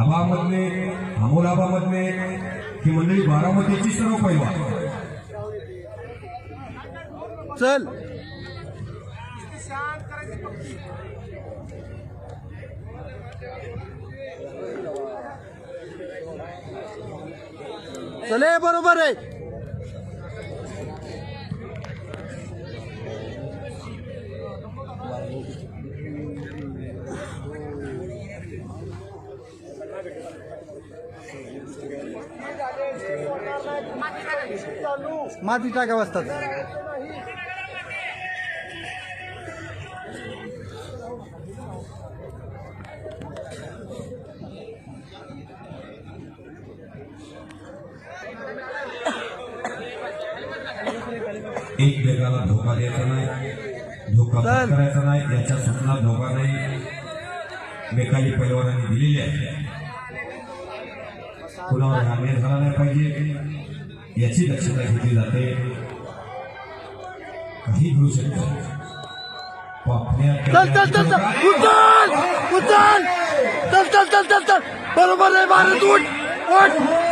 आबामधले आमोलाबामधले ही मंडळी बारामतीची सर्व पैवा चल. चले बरोबर आहे. माती टाका वाजतात एक वेगाला धोका द्यायचा नाही. धोका. करायचा नाही. याच्या सूचना धोका नाही. बेकाली पैलवानांनी दिलेली आहे. कुणावर अन्याय झाला नाही पाहिजे. याची दक्षता घेतली जाते. काही घडू शकतं. चल चल चल चल. उचल! उचल! चल चल चल चल चल. बरोबर आहे भारत उठ उठ.